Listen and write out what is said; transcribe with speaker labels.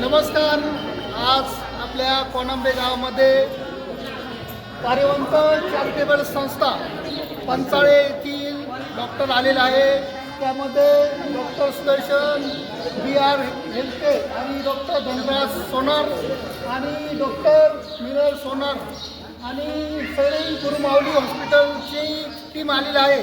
Speaker 1: नमस्कार. आज आपल्या कोणंबे गावामध्ये कार्यवंत चॅरिटेबल संस्था पंचाळे येथील डॉक्टर आलेला आहे. त्यामध्ये doctor Sudarshan B R Helke आणि डॉक्टर धनराज सोनार आणि डॉक्टर मिनल सोनार आणि सैरी गुरुमावली हॉस्पिटलची टीम आलेली आहे.